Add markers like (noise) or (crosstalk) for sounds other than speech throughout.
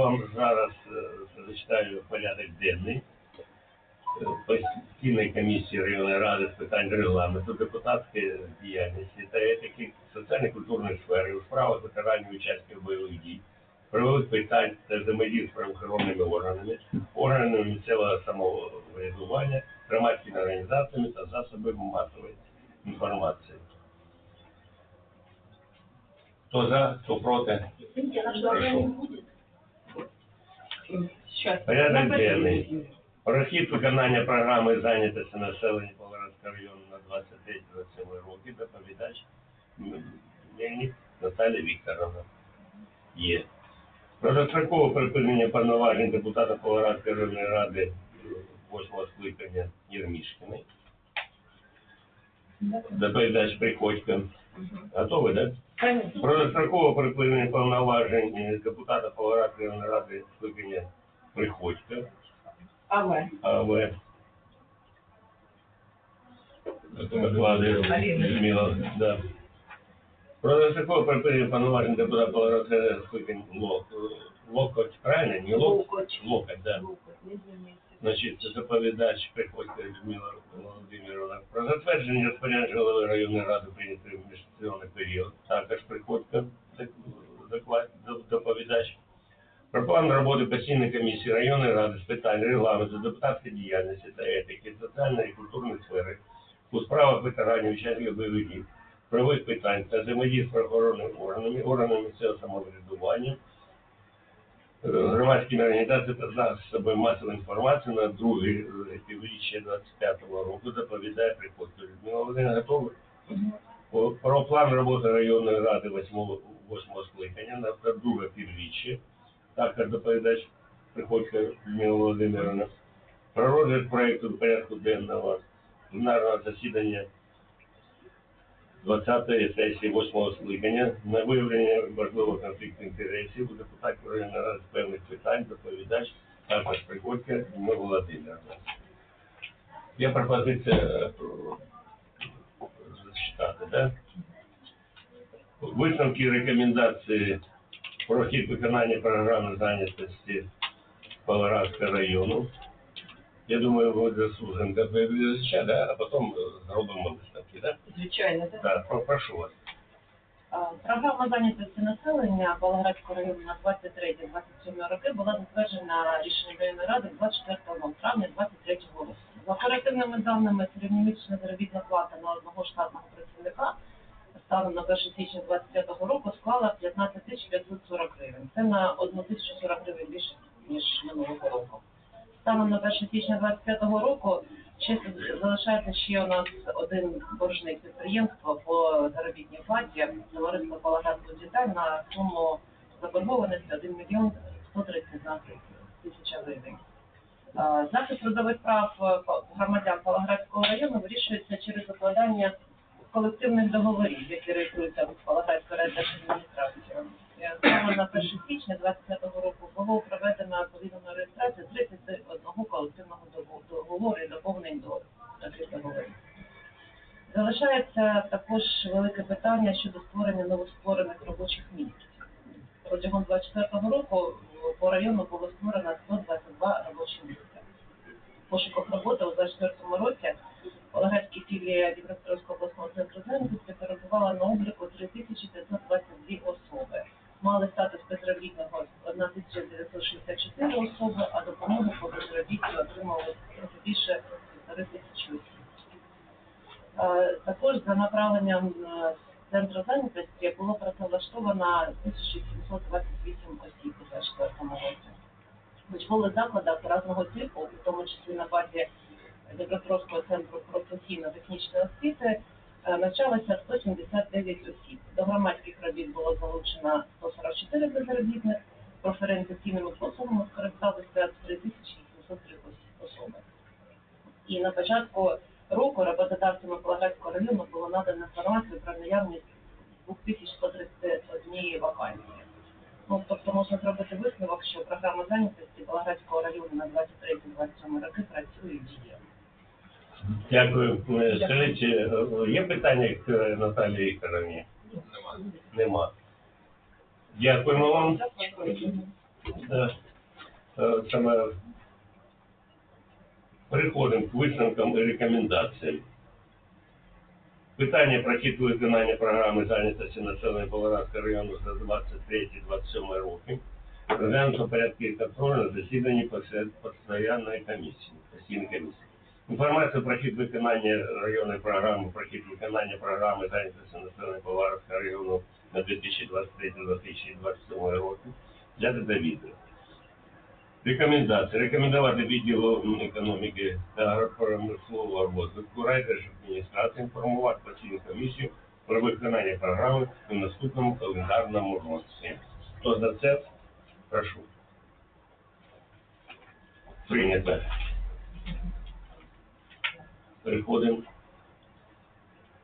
вам зараз е, зачитаю порядок денний. Е, Постійної комісії районної ради з питань регламенту, депутатської діяльності та етики, соціально-культурної сфери у справах ветеранів учасників бойових дій, правових питань та взаємодії з правоохоронними органами, органами місцевого самоврядування, громадськими організаціями та засобами масової інформації. Хто за, хто проти? Прошу. Порядок денний. Прохід виконання програми зайнятості населення Павлоградського району на 23-27 роки. Доповідач Мельник Наталія Вікторовна. Є. Про дострокове припинення повноважень депутата Павлоградської районної ради 8 скликання Єрмішкіної. Доповідач Приходько. Готовий, так? Да? Про дострокове припинення повноважень е, депутата Павлоградської районної ради скликання Приходько. Але. Людмила, да. Про припинення повноважень депутата Павлоградської скликання Локоть, правильно? Не Локоть. Локоть, да. Значить, це доповідач Людмила Володимировна. Про затвердження розпорядження голови районної ради прийнятий в міжсезонний період. Також до- доповідач. Про план роботи постійної комісії районної ради з питань регламенту, депутатської діяльності та етики, соціальної і культурної сфери у справах ветеранів, учасників бойових дій, правових питань та взаємодії з правоохоронними органами, органами місцевого самоврядування, е, громадськими організаціями та засобами масової інформації на друге півріччя 25-го року доповідає Приходько Людмила Володимирівна. Готові? Про- план роботи районної ради 8 восьмого скликання на друге півріччя. Також доповідач Приходько Людмила Володимировна. Про розгляд проєкту порядку денного пленарного засідання 20-ї сесії 8 скликання на виявлення можливого конфлікту інтересів у депутатів районної ради певних питань доповідач також Приходько Людмила Володимировна. Є пропозиція е, зачитати, да? Висновки рекомендації про хід виконання програми зайнятості Павлоградського району. Я думаю, ви заслужимо доповідача, да? а потім зробимо висновки. Да? Звичайно, так. Да, про- прошу вас. Програма зайнятості населення Павлоградського району на 23-27 роки була затверджена рішенням районної ради 24 травня 23 року. За оперативними даними середньомісячна заробітна плата на одного штатного працівника станом на 1 січня 25 року склала 15 тисяч 540 гривень. Це на 1 тисячу 40 гривень більше, ніж минулого року. Станом на 1 січня 25 року ще залишається ще у нас один боржник підприємства по заробітній платі товариство Палагатського дітей на суму заборгованості 1 мільйон 131 тисяча гривень. Захист трудових прав е, громадян Палаградського району вирішується через укладання колективних договорів, які реєструються в Палаградської райдержадміністрації. Саме на 1 січня 2025 року Мали статус безробітного 1964 особи, а допомогу по безробіттю отримали трохи більше півтори тисячі осіб. Е, Також за направленням е, центру зайнятості було працевлаштовано 1728 осіб у 2024 році. Учбових закладах різного типу, в тому числі на базі Дніпропетровського центру професійно-технічної освіти, навчалося 179 осіб. До громадських робіт було залучено 144 безробітних, профорієнтаційними послугами скористалися 3703 особи. І на початку року роботодавцями Павлоградського району було надано інформацію про наявність 2131 вакансії. Ну, тобто можна зробити висновок, що програма зайнятості Павлоградського району на 23-27 роки працює і діє. Дякую. Е, Скажіть, е, є питання к е, Наталії Вікторовні? Нема. Нема. Дякуємо вам. Е, Саме переходимо к висновкам і рекомендаціям. Питання про хід виконання програми зайнятості населення Павлоградського району за 23-27 роки розглянуто і контролю на засіданні постійної комісії. постійної комісії. Інформацію про хід виконання районної програми, про хід виконання програми зайнятості населення Павлоградського району на 2023-2027 роки взяти до відео. Рекомендації. Рекомендувати відділу економіки та агропромислового розвитку райдержадміністрації інформувати постійну комісію про виконання програми у наступному календарному році. Хто за це? Прошу. Прийнято. Переходимо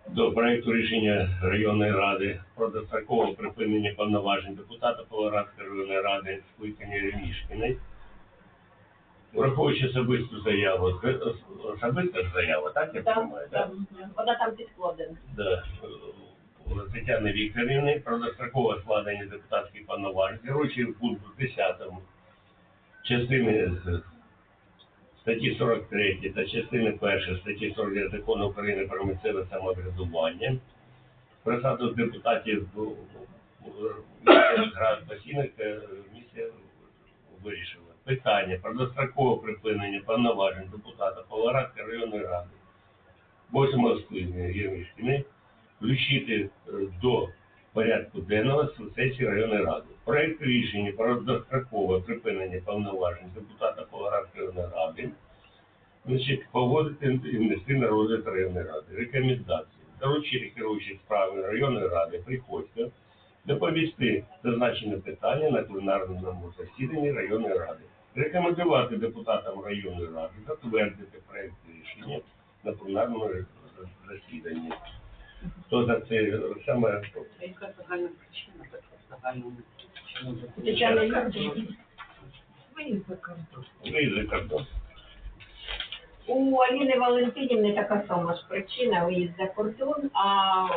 до проекту рішення районної ради про дострокове припинення повноважень депутата Павлоградської районної ради скликання Ремішкіної. Враховуючи особисту заяву, особиста ж заява, так я розумію, так? вона там підкладена. Да. Тетяни Вікторівни про дострокове складення депутатських повноважень, керуючи пункту 10 частини статті 43 та частини 1 статті 49 закону України про місцеве самоврядування, присаду депутатів в- в- місцевих рад постійних е, місія вирішила. Питання про дострокове припинення повноважень депутата Павлоградської районної ради восьмого скликання Євмішкіни включити е, до порядку денного сесії районної ради. Проект рішення про дострокове припинення повноважень депутата Павлоградської районної ради значить, погодити і внести на розгляд районної ради. Рекомендації. Доручити керуючій справи районної ради Приходько доповісти зазначене питання на пленарному засіданні районної ради. Рекомендувати депутатам районної ради затвердити проект рішення на пленарному засіданні. Хто за це саме Яка загальна причина така загальна? Чому Тетяна закрутила? Юрченко. виїзд за кордон? У Аліни Валентинівни така сама ж причина виїзд за кордон, а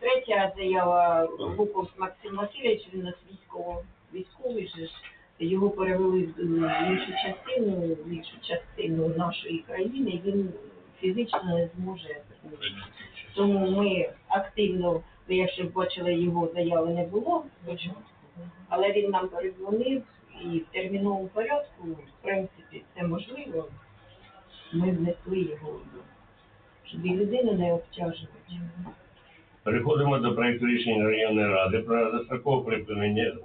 третя заява Гуков Максим Васильович, він у нас військово, військовий же ж, його перевели в іншу частину, в іншу частину нашої країни, він фізично не зможе. Тому ми активно, ви якщо б бачили, його заяви не було, але він нам передзвонив і в терміновому порядку, в принципі, це можливо. Ми внесли його, щоб і людину не обтяжувати. Переходимо до проекту рішення районної ради про дострокове припинення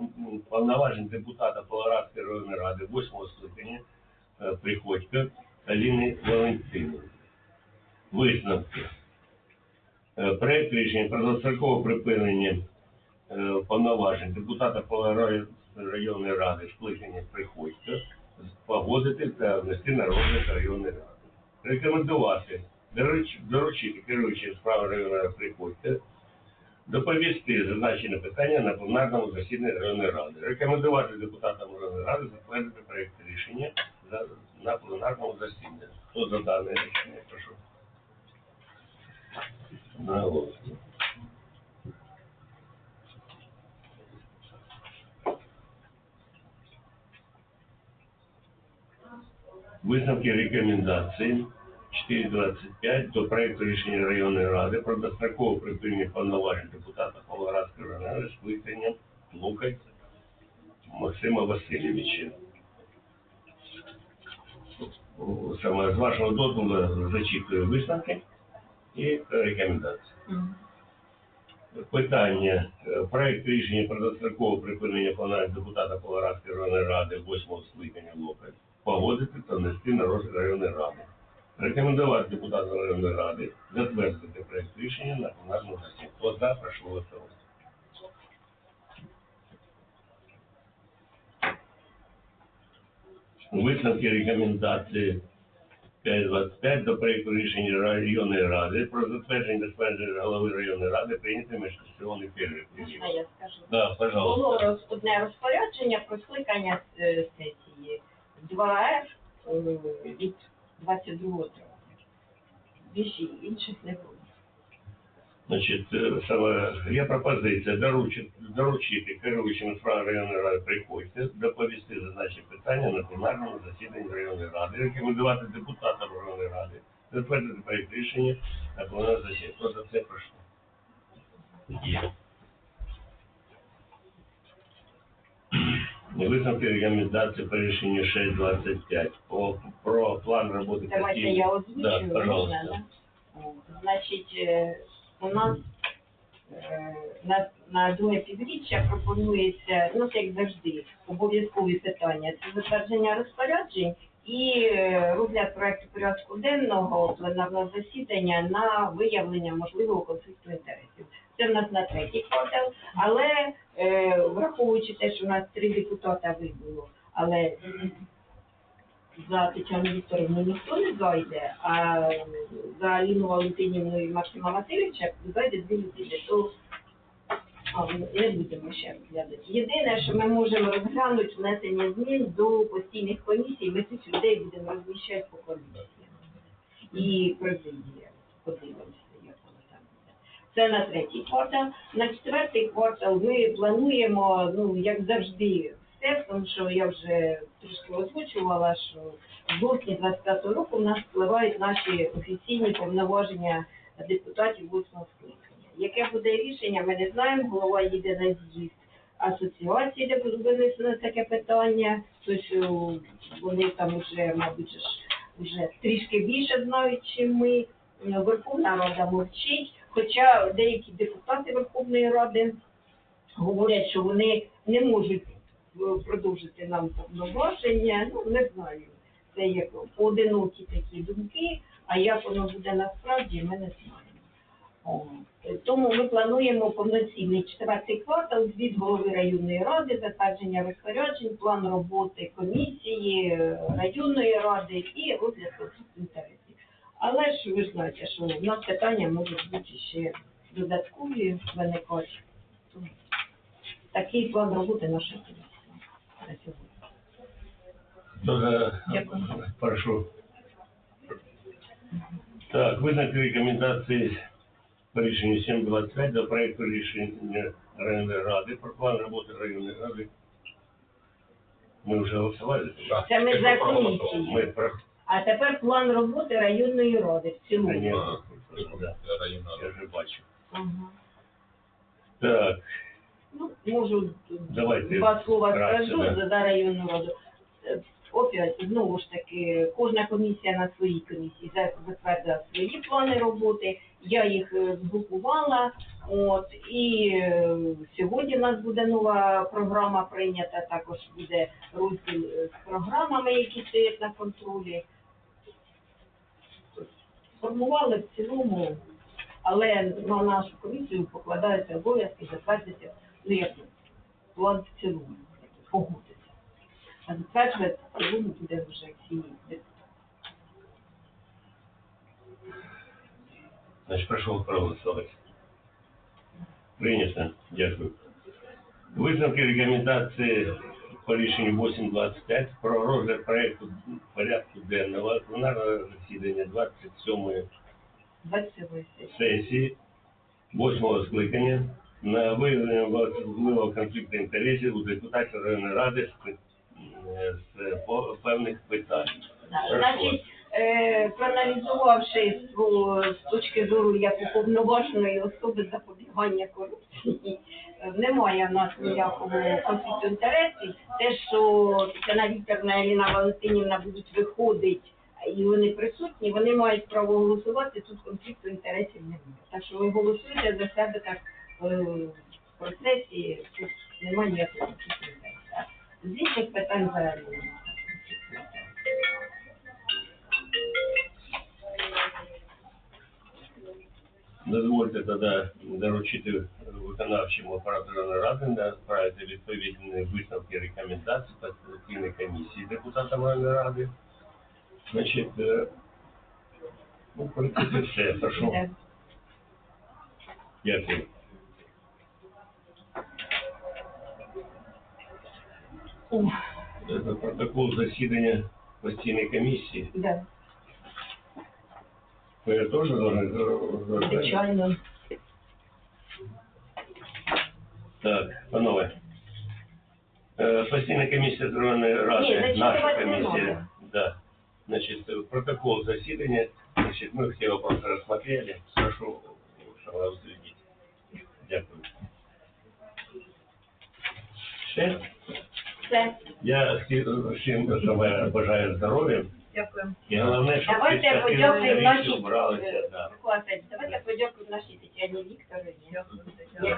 повноважень депутата Павлоградської районної ради 8 скликання е, Приходько Аліни Валентинівни. Висновки. Е, Проект рішення про дострокове припинення е, повноважень депутата районної ради скликання Приходько погодити та внести на розгляд районної ради. Рекомендувати доручити керуючим справи районної ради Приходько доповісти зазначене питання на пленарному засіданні районної ради. Рекомендувати депутатам районної ради затвердити проєкт рішення на пленарному засіданні. Хто за дане рішення? Прошу. Наголосно. Висновки рекомендації 4.25 до проекту рішення районної ради про дострокове припинення повноважень депутата Павлоградської районної ради скликання Лукать Максима Васильовича. Саме з вашого дозволу зачитую висновки і рекомендації. Питання. Проект рішення про дострокове припинення повноважень депутата Павлоградської районної ради 8 скликання Лукать погодити та внести на розгляд районної ради. Рекомендувати депутатам районної ради затвердити проект рішення на пленарному засіданні. Хто за, прошу голосувати. Висновки рекомендації 5.25 до проєкту рішення районної ради про затвердження розпорядження голови районної ради прийняти міжсесійний період. Можна я скажу? Да, пожалуйста. Було роз- одне розпорядження про скликання е, сесії 2Ф е, від 22 травня. Більше інших не було. Значить, е, саме є пропозиція доручити доручити керуючим районної ради приходьте, доповісти зазначені питання на пленарному засіданні районної ради, рекомендувати депутатам районної ради, затвердити проєкт рішення на пленарному засіданні. Хто за це пройшло? Є. Висновки рекомендації по рішенню 625 по, про план роботи Давайте я озвучу. Да, пожалуйста. Значить, е, у нас е, на, на друге півріччя пропонується, ну як завжди, обов'язкові питання. Це затвердження розпоряджень і е, розгляд проекту порядку денного пленарного засідання на виявлення можливого конфлікту інтересів. Це в нас на третій квартал, але е, враховуючи те, що у нас три депутата вибуло, але за Тетяну Вікторовну ніхто не зайде, а за Аліну Валентинівну і Максима Васильовича зайде дві людини, то не будемо ще розглядати. Єдине, що ми можемо розглянути внесення змін до постійних комісій, ми цих людей будемо розміщати по комісіям. І президія, подивимося. Це на третій квартал. На четвертий квартал ми плануємо, ну, як завжди, тому що я вже трошки озвучувала, що в жовтні 25 року в нас впливають наші офіційні повноваження депутатів восьмого скликання. Яке буде рішення, ми не знаємо. Голова їде на з'їзд асоціації, де буде винесено таке питання, то що вони там вже, мабуть, вже трішки більше знають, чим ми. Верховна Рада мовчить, хоча деякі депутати Верховної Ради говорять, що вони не можуть е, продовжити нам повноваження. Ну, не знаю. Це як поодинокі такі думки, а як воно буде насправді, ми не знаємо. Тому ми плануємо повноцінний четвертий квартал, звіт голови районної ради, затвердження розпоряджень, план роботи комісії, е, районної ради і розгляд інтересів. Але ж ви знаєте, що в нас питання можуть бути ще додаткові виникати. Такий план роботи нашої на сьогодні. Прошу. Так, визнати рекомендації по рішенню 725 до проекту рішення районної ради про план роботи районної ради. Ми вже голосували. Так, Це ми за комісію. Ми про А тепер план роботи районної ради в цілому. я вже бачу. Ага. Так, Ну, можу Давайте два слова скажу да. за, за районну раду. Е, Опять, знову ж таки, кожна комісія на своїй комісії за- затвердила свої плани роботи. Я їх е, згрупувала. От, і е, сьогодні в нас буде нова програма прийнята, також буде розділ е, з програмами, які стоять на контролі. Сформували в цілому, але на нашу комісію покладаються обов'язки затвердити ну, як план в цілому, погодити. А в цілому буде вже всі депутати. значить, прошу проголосувати. Прийнято. Дякую. Висновки рекомендації по рішенню 825 про розгляд проекту порядку денного пленарного засідання 27-ї 27 сесії. сесії восьмого скликання на виявлення можливого конфлікту інтересів у депутатів районної ради з, е, з по- певних питань. Значить, е, проаналізувавши з, з точки зору як уповноваженої особи запобігання корупції, е, немає в нас ніякого конфлікту інтересів. Те, що Тетяна Вікторовна і Аліна Валентинівна будуть виходити і вони присутні, вони мають право голосувати, тут конфлікту інтересів немає. Так що ви голосуєте за себе так е, в процесі, тут немає ніякого конфлікту інтересів. З інших питань взагалі немає. Дозвольте тоді доручити виконавчому апарату Районної ради направити відповідні висновки рекомендації та спеціальної комісії депутатам ради. Значить, е, ну, в принципі, все. Прошу. Дякую. Ух, Це протокол засідання постійної комісії. Да, Ви теж должны розглядати? звичайно. Так, панове. Е, Постійна комісія з Верховної Ні, Ради, наша зачитувати не комісія, надо. да. Значит, протокол заседания, значит, мы все вопросы рассмотрели. Прошу, чтобы следить. Дякую. Ще? Все. Я всі- всім саме бажаю здоров'я. Дякую. І головне, щоб Давайте всі подякуємо речі нашій убралися. Да. Микола Васильович, давайте подякуємо нашій Тетяні Вікторовні, як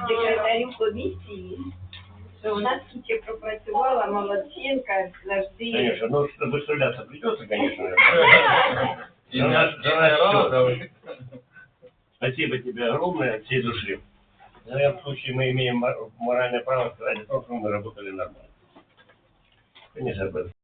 секретарю комісії, що вона скільки пропрацювала, молодчинка, завжди. Конечно, ну, что выставляться придется, конечно. (laughs) И За нас- нас- за нас всё. Спасибо тебе огромное от всей души. В этом случае мы имеем мор- моральное право сказать о том, что мы работали нормально. Veja bem.